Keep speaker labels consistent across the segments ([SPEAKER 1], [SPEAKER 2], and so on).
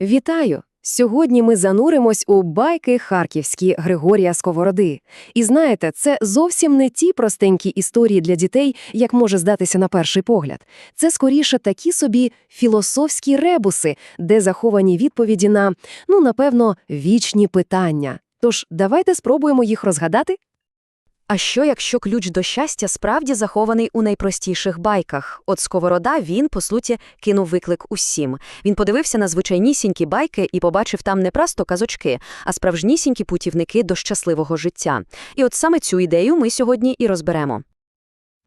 [SPEAKER 1] Вітаю! Сьогодні ми зануримось у байки харківські Григорія Сковороди. І знаєте, це зовсім не ті простенькі історії для дітей, як може здатися на перший погляд. Це скоріше такі собі філософські ребуси, де заховані відповіді на, ну, напевно, вічні питання. Тож давайте спробуємо їх розгадати.
[SPEAKER 2] А що, якщо ключ до щастя справді захований у найпростіших байках? От Сковорода він, по суті, кинув виклик усім. Він подивився на звичайнісінькі байки і побачив там не просто казочки, а справжнісінькі путівники до щасливого життя. І от саме цю ідею ми сьогодні і розберемо.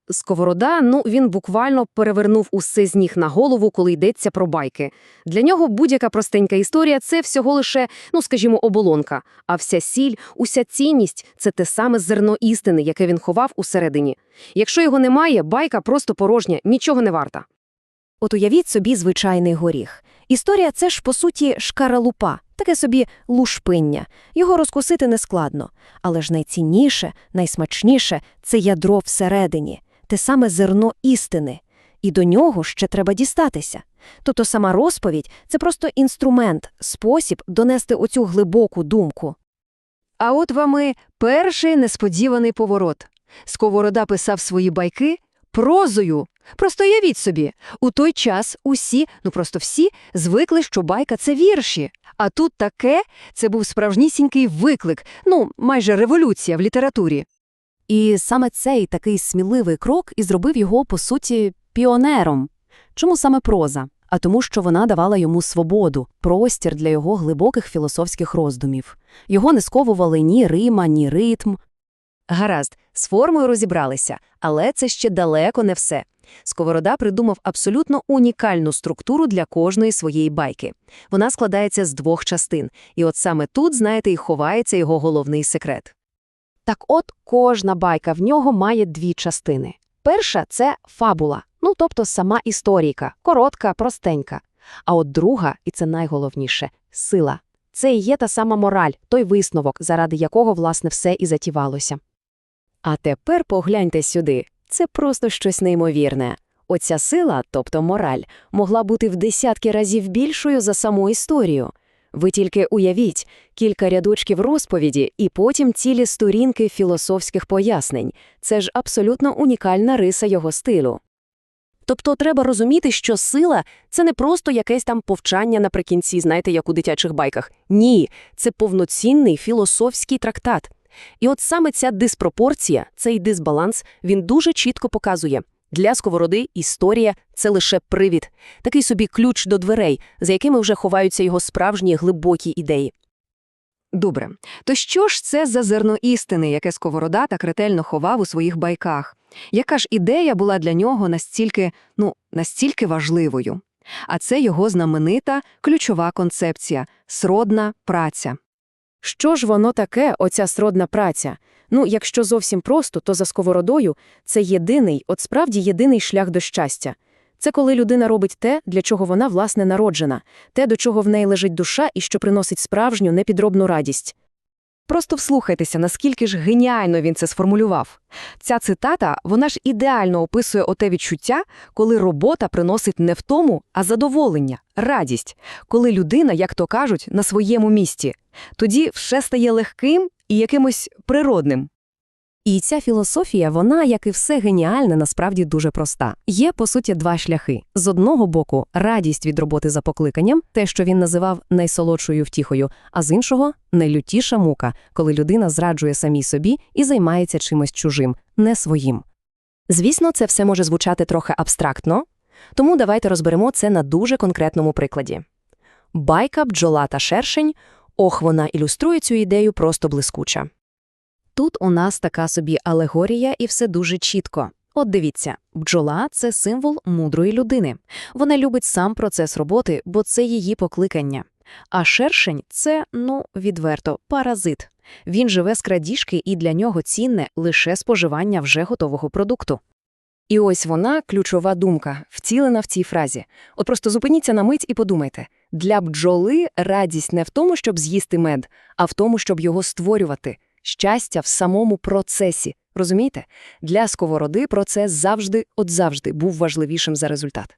[SPEAKER 1] Сковорода, ну, він буквально перевернув усе з ніг на голову, коли йдеться про байки. Для нього будь-яка простенька історія – це всього лише, ну, скажімо, оболонка. А вся сіль, уся цінність – це те саме зерно істини, яке він ховав усередині. Якщо його немає, байка просто порожня, нічого не варта.
[SPEAKER 2] От уявіть собі звичайний горіх. Історія – це ж, по суті, шкаралупа, таке собі лушпиння. Його розкусити нескладно. Але ж найцінніше, найсмачніше – це ядро всередині, те саме зерно істини. І до нього ще треба дістатися. Тобто сама розповідь – це просто інструмент, спосіб донести оцю глибоку думку.
[SPEAKER 1] А от вам і перший несподіваний поворот. Сковорода писав свої байки прозою. Просто явіть собі, у той час усі, ну просто всі, звикли, що байка – це вірші. А тут таке – це був справжнісінький виклик, ну, майже революція в літературі.
[SPEAKER 2] І саме цей такий сміливий крок і зробив його, по суті, піонером. Чому саме проза? А тому, що вона давала йому свободу, простір для його глибоких філософських роздумів. Його не сковували ні рима, ні ритм.
[SPEAKER 1] Гаразд, з формою розібралися, але це ще далеко не все. Сковорода придумав абсолютно унікальну структуру для кожної своєї байки. Вона складається з двох частин, і от саме тут, знаєте, і ховається його головний секрет.
[SPEAKER 2] Так от кожна байка в нього має дві частини. Перша – це фабула, ну тобто сама історійка, коротка, простенька. А от друга, і це найголовніше – сила. Це і є та сама мораль, той висновок, заради якого, власне, все і затівалося.
[SPEAKER 1] А тепер погляньте сюди. Це просто щось неймовірне. Оця сила, тобто мораль, могла бути в десятки разів більшою за саму історію. Ви тільки уявіть кілька рядочків розповіді і потім цілі сторінки філософських пояснень. Це ж абсолютно унікальна риса його стилю. Тобто треба розуміти, що сила – це не просто якесь там повчання наприкінці, знаєте, як у дитячих байках. Ні, це повноцінний філософський трактат. І от саме ця диспропорція, цей дисбаланс, він дуже чітко показує. Для сковороди історія – це лише привід, такий собі ключ до дверей, за якими вже ховаються його справжні глибокі ідеї. Добре. То що ж це за зерно істини, яке сковорода так ретельно ховав у своїх байках? Яка ж ідея була для нього настільки, ну, настільки важливою? А це його знаменита ключова концепція – сродна праця. Що ж воно таке, оця сродна праця? Ну, якщо зовсім просто, то за сковородою це єдиний, от справді єдиний шлях до щастя. Це коли людина робить те, для чого вона, власне, народжена, те, до чого в неї лежить душа і що приносить справжню, непідробну радість. Просто вслухайтеся, наскільки ж геніально він це сформулював. Ця цитата, вона ж ідеально описує оте відчуття, коли робота приносить не втому, а задоволення, радість, коли людина, як то кажуть, на своєму місці. Тоді все стає легким і якимось природним. І ця філософія, вона, як і все геніальне, насправді дуже проста. Є, по суті, два шляхи. З одного боку, радість від роботи за покликанням, те, що він називав найсолодшою втіхою, а з іншого найлютіша мука, коли людина зраджує самій собі і займається чимось чужим, не своїм. Звісно, це все може звучати трохи абстрактно, тому давайте розберемо це на дуже конкретному прикладі. Байка, бджола та шершень – ох, вона ілюструє цю ідею просто блискуча. Тут у нас така собі алегорія і все дуже чітко. От дивіться, бджола – це символ мудрої людини. Вона любить сам процес роботи, бо це її покликання. А шершень – це, ну, відверто, паразит. Він живе з крадіжки і для нього цінне лише споживання вже готового продукту. І ось вона, ключова думка, втілена в цій фразі. От просто зупиніться на мить і подумайте. Для бджоли радість не в тому, щоб з'їсти мед, а в тому, щоб його створювати. Щастя в самому процесі. Розумієте? Для сковороди процес завжди, от завжди, був важливішим за результат.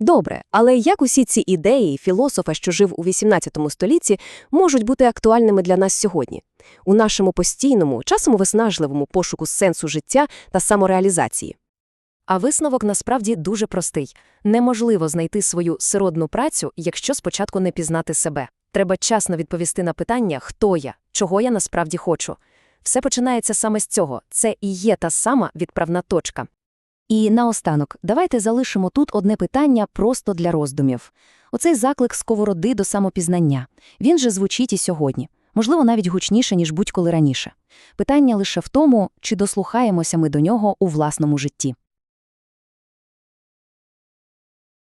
[SPEAKER 1] Добре, але як усі ці ідеї філософа, що жив у XVIII столітті, можуть бути актуальними для нас сьогодні? У нашому постійному, часом виснажливому пошуку сенсу життя та самореалізації? А висновок насправді дуже простий. Неможливо знайти свою сиродну працю, якщо спочатку не пізнати себе. Треба часно відповісти на питання, хто я, чого я насправді хочу. Все починається саме з цього. Це і є та сама відправна точка.
[SPEAKER 2] І наостанок, давайте залишимо тут одне питання просто для роздумів. Оцей заклик сковороди до самопізнання. Він же звучить і сьогодні. Можливо, навіть гучніше, ніж будь-коли раніше. Питання лише в тому, чи дослухаємося ми до нього у власному житті.